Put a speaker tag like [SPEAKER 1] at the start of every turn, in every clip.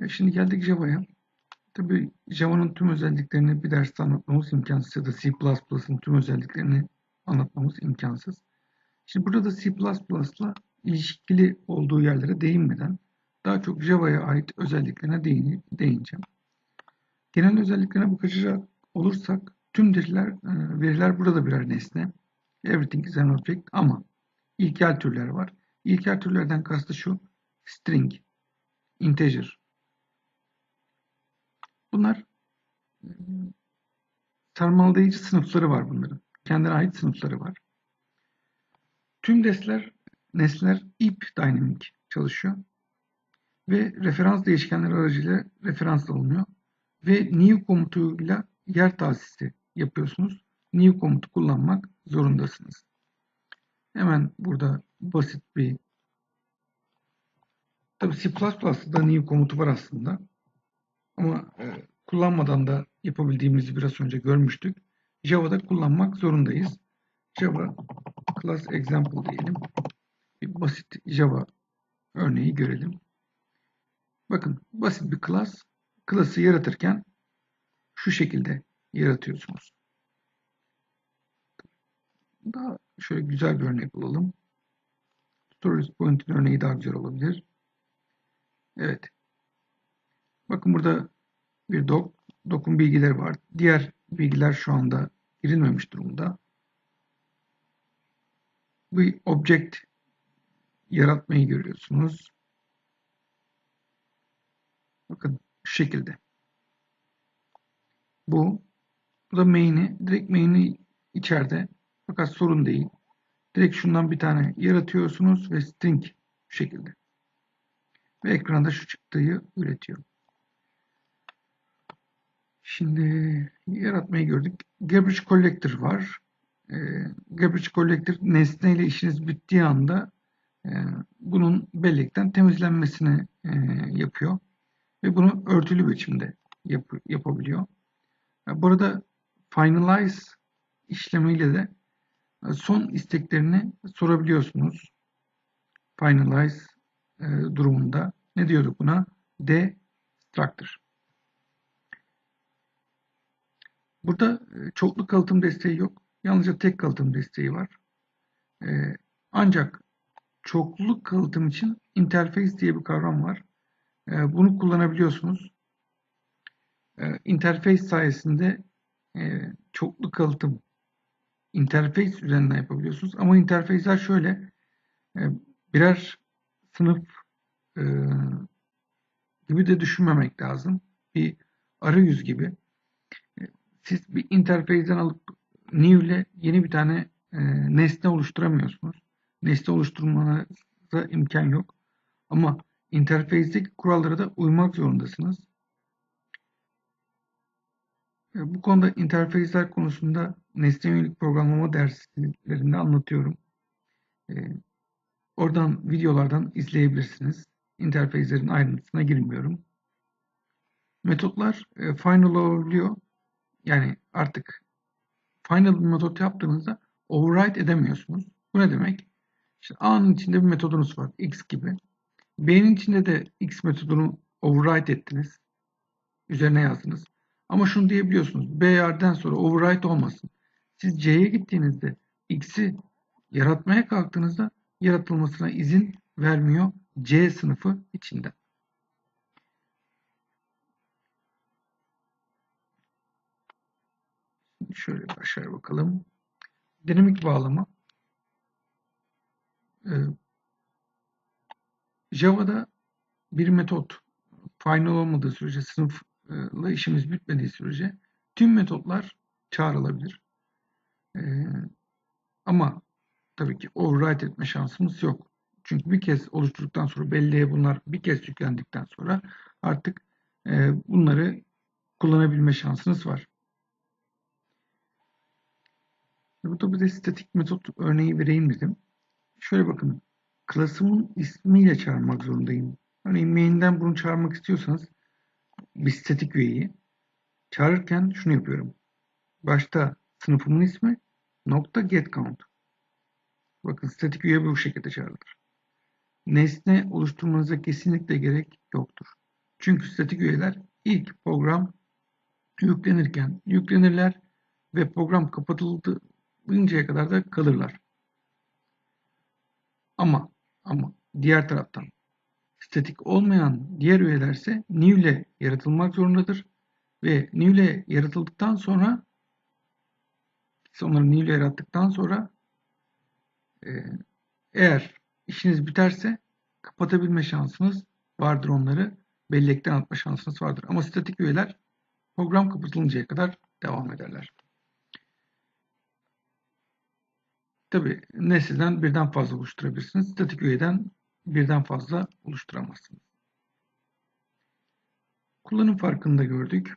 [SPEAKER 1] E, Şimdi geldik Java'ya. Tabii Java'nın tüm özelliklerini bir derste anlatmamız imkansız ya da C++'ın tüm özelliklerini anlatmamız imkansız. Şimdi burada da C++'la ilişkili olduğu yerlere değinmeden daha çok Java'ya ait özelliklerine değin- değineceğim. Genel özelliklerine bakacak olursak tüm veriler, e, veriler burada birer nesne. Everything is an object ama ilkel türler var. İlkel türlerden kastı şu string, integer. Bunlar sarmalayıcı sınıfları var bunların. Kendine ait sınıfları var. Tüm nesneler, nesneler if dynamic çalışıyor. Ve referans değişkenleri aracılığıyla referans alınıyor. Ve new komutuyla yer tahsisi yapıyorsunuz. New komutu kullanmak zorundasınız. Hemen burada basit bir Tabii C++'da new komutu var aslında. Ama e, kullanmadan da yapabildiğimizi biraz önce görmüştük. Java'da kullanmak zorundayız. Java class example diyelim. Bir basit Java örneği görelim. Bakın basit bir class. Class'ı yaratırken şu şekilde yaratıyorsunuz. Daha şöyle güzel bir örnek bulalım. Stories Point'in örneği daha güzel olabilir. Evet. Bakın burada bir doc, doc'un bilgileri var. Diğer bilgiler şu anda girilmemiş durumda. Bir object yaratmayı görüyorsunuz. Bakın şu şekilde. Bu. Bu da main'i. Direkt main'i içeride. Fakat sorun değil. Direkt şundan bir tane yaratıyorsunuz ve string şu şekilde. Ve ekranda şu çıktıyı üretiyor. Şimdi yaratmayı gördük. Garbage Collector var. E, Garbage Collector nesneyle işiniz bittiği anda e, bunun bellekten temizlenmesini e, yapıyor. Ve bunu örtülü biçimde yap yapabiliyor. E, burada Finalize işlemiyle de e, son isteklerini sorabiliyorsunuz. Finalize e, durumunda. Ne diyorduk buna? Destructor. Burada e, çoklu kalıtım desteği yok. Yalnızca tek kalıtım desteği var. E, ancak çoklu kalıtım için interface diye bir kavram var. E, bunu kullanabiliyorsunuz. E, interface sayesinde e, çoklu kalıtım interface üzerinden yapabiliyorsunuz. Ama interface'ler şöyle birer sınıf gibi de düşünmemek lazım. Bir arayüz gibi. Siz bir interface'den alıp new ile yeni bir tane e, nesne oluşturamıyorsunuz. Nesne oluşturmanıza imkan yok. Ama interface'deki kurallara da uymak zorundasınız. E, bu konuda interface'ler konusunda nesne yönelik programlama derslerinde anlatıyorum. E, oradan videolardan izleyebilirsiniz. Interface'lerin ayrıntısına girmiyorum. Metotlar e, final overview yani artık final bir metot yaptığınızda override edemiyorsunuz. Bu ne demek? İşte A'nın içinde bir metodunuz var. X gibi. B'nin içinde de X metodunu override ettiniz. Üzerine yazdınız. Ama şunu diyebiliyorsunuz. B yerden sonra override olmasın. Siz C'ye gittiğinizde X'i yaratmaya kalktığınızda yaratılmasına izin vermiyor C sınıfı içinde. Şöyle aşağıya bakalım. Dinamik bağlama. Ee, Java'da bir metot final olmadığı sürece sınıfla işimiz bitmediği sürece tüm metotlar çağrılabilir. Ee, ama tabii ki override etme şansımız yok. Çünkü bir kez oluşturduktan sonra belleğe bunlar bir kez yüklendikten sonra artık e, bunları kullanabilme şansınız var. Burada bir de statik metot örneği vereyim dedim. Şöyle bakın. Klasımın ismiyle çağırmak zorundayım. Örneğin main'den bunu çağırmak istiyorsanız bir statik üyeyi çağırırken şunu yapıyorum. Başta sınıfımın ismi nokta get count. Bakın statik üye bu şekilde çağrılır. Nesne oluşturmanıza kesinlikle gerek yoktur. Çünkü statik üyeler ilk program yüklenirken yüklenirler ve program kapatılıncaya kadar da kalırlar. Ama ama diğer taraftan statik olmayan diğer üyelerse new ile yaratılmak zorundadır ve new ile yaratıldıktan sonra onları new ile yarattıktan sonra e, eğer işiniz biterse kapatabilme şansınız vardır onları. Bellekten atma şansınız vardır. Ama statik üyeler program kapatılıncaya kadar devam ederler. Tabi nesneden birden fazla oluşturabilirsiniz. Statik üyeden birden fazla oluşturamazsınız. Kullanım farkını da gördük.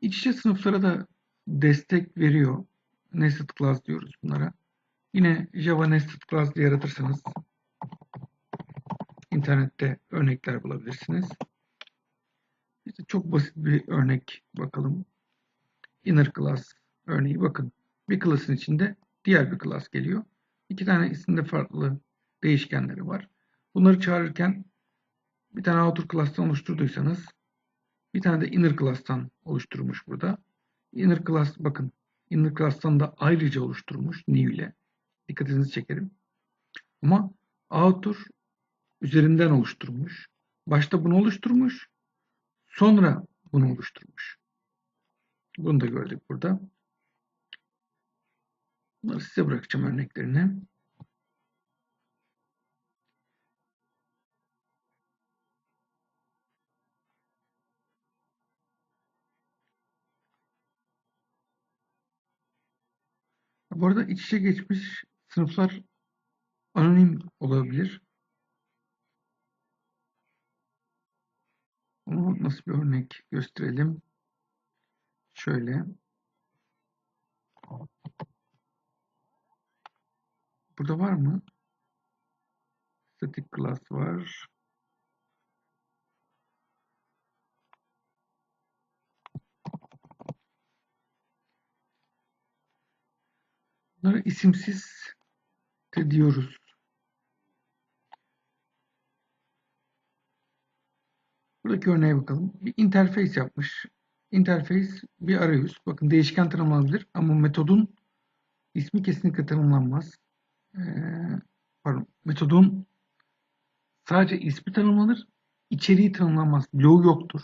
[SPEAKER 1] İç içe sınıflara da destek veriyor. Nested class diyoruz bunlara. Yine Java Nested Class diye yaratırsanız internette örnekler bulabilirsiniz. İşte çok basit bir örnek bakalım. Inner class örneği bakın. Bir class'ın içinde diğer bir class geliyor. İki tane isimde farklı değişkenleri var. Bunları çağırırken bir tane outer class'tan oluşturduysanız bir tane de inner class'tan oluşturmuş burada. Inner class bakın inner class'tan da ayrıca oluşturmuş new ile. Dikkatinizi çekerim. Ama outer üzerinden oluşturmuş. Başta bunu oluşturmuş. Sonra bunu oluşturmuş. Bunu da gördük burada. Bunları size bırakacağım örneklerini. Bu arada iç içe geçmiş sınıflar anonim olabilir. Onu nasıl bir örnek gösterelim? Şöyle. Burada var mı? Static class var. Bunlara isimsiz de diyoruz. Buradaki örneğe bakalım. Bir interface yapmış. Interface bir arayüz. Bakın değişken tanımlanabilir ama metodun ismi kesinlikle tanımlanmaz. Ee, pardon, metodun sadece ismi tanımlanır, içeriği tanımlanmaz. Bloğu yoktur.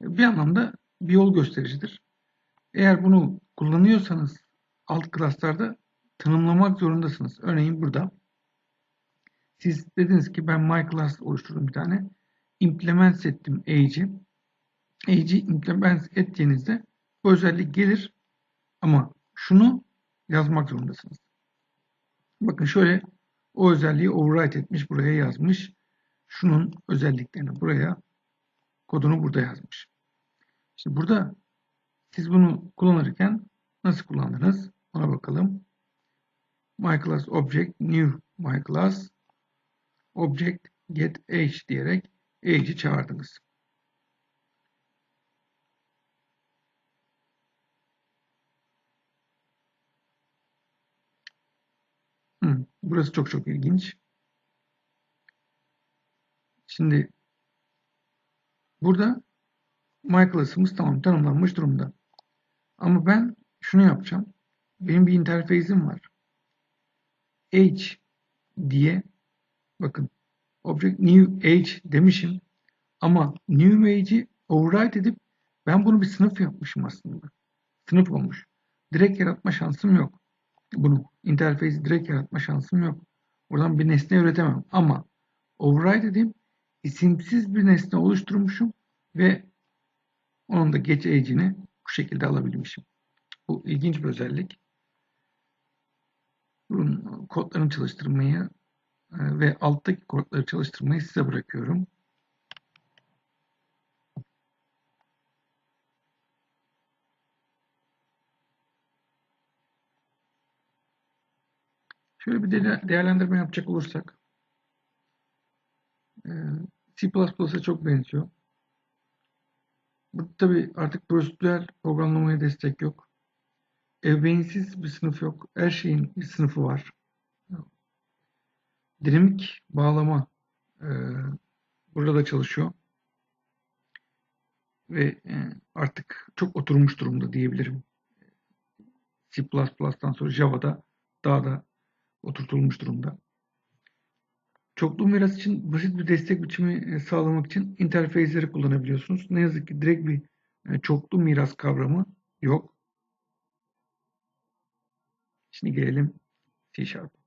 [SPEAKER 1] Bir anlamda bir yol göstericidir. Eğer bunu kullanıyorsanız alt klaslarda tanımlamak zorundasınız. Örneğin burada siz dediniz ki ben my class oluşturdum bir tane. Implement ettim age'i. Age'i implement ettiğinizde bu özellik gelir ama şunu yazmak zorundasınız. Bakın şöyle o özelliği override etmiş buraya yazmış. Şunun özelliklerini buraya kodunu burada yazmış. Şimdi burada siz bunu kullanırken nasıl kullandınız? Ona bakalım. My class object new my class object get age diyerek age'i çağırdınız. Burası çok çok ilginç. Şimdi burada my class'ımız tamam tanımlanmış durumda. Ama ben şunu yapacağım. Benim bir interface'im var. Age diye bakın object new age demişim ama new age'i override edip ben bunu bir sınıf yapmışım aslında. Sınıf olmuş. Direkt yaratma şansım yok. Bunu interface direkt yaratma şansım yok. Oradan bir nesne üretemem ama override edeyim isimsiz bir nesne oluşturmuşum ve onun da geç age'ini bu şekilde alabilmişim. Bu ilginç bir özellik. Bunun kodlarını çalıştırmayı e, ve alttaki kodları çalıştırmayı size bırakıyorum. Şöyle bir değerlendirme yapacak olursak e, C++'a çok benziyor. Burada tabi artık prosedürel programlamaya destek yok. Ebeveynsiz bir sınıf yok. Her şeyin bir sınıfı var. Dinamik bağlama e, burada da çalışıyor. ve e, artık çok oturmuş durumda diyebilirim. C++'dan sonra Java'da daha da oturtulmuş durumda. Çoklu miras için basit bir destek biçimi e, sağlamak için interface'leri kullanabiliyorsunuz. Ne yazık ki direkt bir e, çoklu miras kavramı yok. Şimdi gelelim C Sharp.